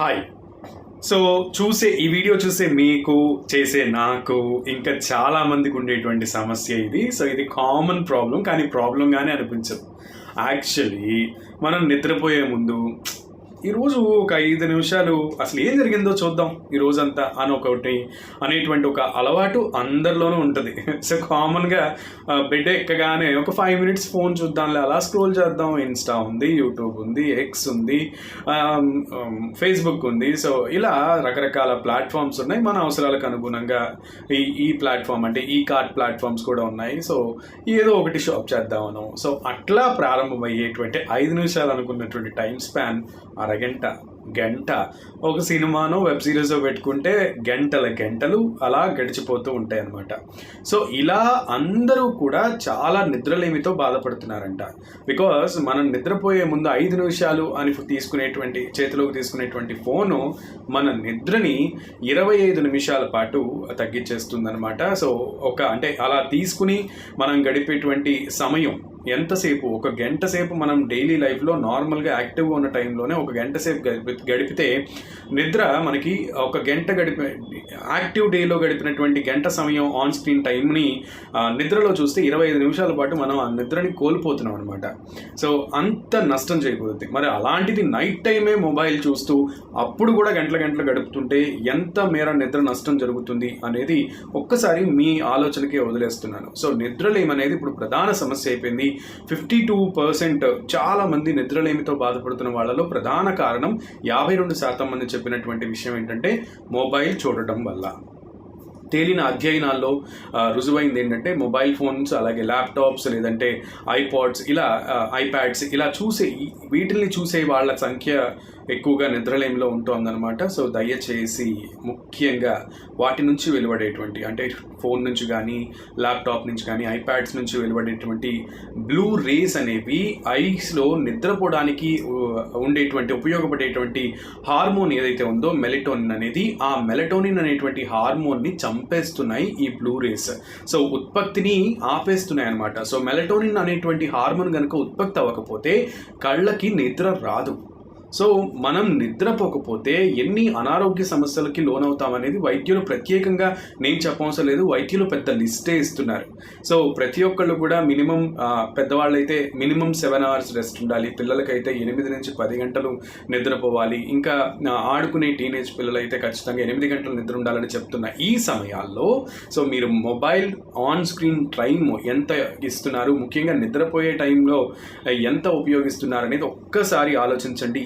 Hi so చూసే ఈ video చూసే మీకు చేసే నాకు ఇంకా చాలా మందికి ఉండేటువంటి సమస్య ఇది. సో ఇది కామన్ ప్రాబ్లం కానీ ప్రాబ్లంగానే అనిపించదు. యాక్చువల్లీ మనం నిద్రపోయే ముందు ఈరోజు ఒక ఐదు నిమిషాలు అసలు ఏం జరిగిందో చూద్దాం ఈ రోజంతా అని ఒకటి అనేటువంటి ఒక అలవాటు అందరిలోనూ ఉంటుంది. సో కామన్గా బెడ్ ఎక్కగానే ఒక ఫైవ్ మినిట్స్ ఫోన్ చూద్దాంలే అలా స్క్రోల్ చేద్దాం. ఇన్స్టా ఉంది యూట్యూబ్ ఉంది ఎక్స్ ఉంది ఫేస్బుక్ ఉంది. సో ఇలా రకరకాల ప్లాట్ఫామ్స్ ఉన్నాయి. మన అవసరాలకు అనుగుణంగా ఈ ఈ ప్లాట్ఫామ్ అంటే ఈ కార్ట్ ప్లాట్ఫామ్స్ కూడా ఉన్నాయి. సో ఏదో ఒకటి షాప్ చేద్దామను. సో అట్లా ప్రారంభమయ్యేటువంటి ఐదు నిమిషాలు అనుకున్నటువంటి టైం స్పాన్ అరగంట గంట. ఒక సినిమానో వెబ్ సిరీస్ పెట్టుకుంటే గంటల గంటలు అలా గడిచిపోతూ ఉంటాయి అనమాట సో ఇలా అందరూ కూడా చాలా నిద్రలేమితో బాధపడుతున్నారంట. బికాస్ మనం నిద్రపోయే ముందు ఐదు నిమిషాలు అని తీసుకునేటువంటి చేతిలోకి తీసుకునేటువంటి ఫోను మన నిద్రని ఇరవై ఐదు నిమిషాల పాటు తగ్గించేస్తుందనమాట సో ఒక అంటే అలా తీసుకుని మనం గడిపేటువంటి సమయం ఎంతసేపు? ఒక గంట సేపు మనం డైలీ లైఫ్లో నార్మల్గా యాక్టివ్గా ఉన్న టైంలోనే ఒక గంట సేపు గడిపి గడిపితే నిద్ర మనకి ఒక గంట గడిపే యాక్టివ్ డేలో గడిపినటువంటి గంట సమయం ఆన్ స్క్రీన్ టైంని నిద్రలో చూస్తే ఇరవై ఐదు నిమిషాల పాటు మనం ఆ నిద్రని కోల్పోతున్నాం అనమాట సో అంత నష్టం చేయకూడదు మరి అలాంటిది నైట్ టైమే మొబైల్ చూస్తూ అప్పుడు కూడా గంటల గంటలు గడుపుతుంటే ఎంత మేర నిద్ర నష్టం జరుగుతుంది అనేది ఒక్కసారి మీ ఆలోచనకే వదిలేస్తున్నాను. సో నిద్రలేమి అనేది ఇప్పుడు ప్రధాన సమస్య అయిపోయింది. ఫిఫ్టీ టూ పర్సెంట్ చాలామంది నిద్రలేమితో బాధపడుతున్న వాళ్ళలో ప్రధాన కారణం యాభై రెండు శాతం మంది చెప్పినటువంటి విషయం ఏంటంటే మొబైల్ చూడటం వల్ల. తేలిన అధ్యయనాల్లో రుజువైంది ఏంటంటే మొబైల్ ఫోన్స్ అలాగే ల్యాప్టాప్స్ లేదంటే ఐపాడ్స్ ఇలా ఐప్యాడ్స్ ఇలా చూసే వీటిల్ని చూసే వాళ్ళ సంఖ్య ఎక్కువగా నిద్రలేమిలో ఉంటుందన్నమాట. సో దయచేసి ముఖ్యంగా వాటి నుంచి వెలువడేటువంటి అంటే ఫోన్ నుంచి కానీ ల్యాప్టాప్ నుంచి కానీ ఐప్యాడ్స్ నుంచి వెలువడేటువంటి బ్లూ రేస్ అనేవి ఐస్లో నిద్రపోవడానికి ఉండేటువంటి ఉపయోగపడేటువంటి హార్మోన్ ఏదైతే ఉందో మెలటోనిన్ అనేది ఆ మెలటోనిన్ అనేటువంటి హార్మోన్ని చంపేస్తున్నాయి ఈ బ్లూ రేస్. సో ఉత్పత్తిని ఆపేస్తున్నాయి అనమాట సో మెలటోనిన్ అనేటువంటి హార్మోన్ కనుక ఉత్పత్తి అవ్వకపోతే కళ్ళకి నిద్ర రాదు. సో మనం నిద్రపోకపోతే ఎన్ని అనారోగ్య సమస్యలకి లోనవుతామనేది వైద్యులు ప్రత్యేకంగా నేను చెప్పవసరం లేదు. వైద్యులు పెద్ద లిస్టే ఇస్తున్నారు. సో ప్రతి ఒక్కళ్ళు కూడా మినిమం పెద్దవాళ్ళైతే మినిమం సెవెన్ అవర్స్ రెస్ట్ ఉండాలి. పిల్లలకైతే ఎనిమిది నుంచి పది గంటలు నిద్రపోవాలి. ఇంకా ఆడుకునే టీనేజ్ పిల్లలైతే ఖచ్చితంగా ఎనిమిది గంటలు నిద్ర ఉండాలని చెప్తున్న ఈ సమయాల్లో సో మీరు మొబైల్ ఆన్ స్క్రీన్ టైం ఎంత ఇస్తున్నారు? ముఖ్యంగా నిద్రపోయే టైంలో ఎంత ఉపయోగిస్తున్నారు అనేది ఒక్కసారి ఆలోచించండి.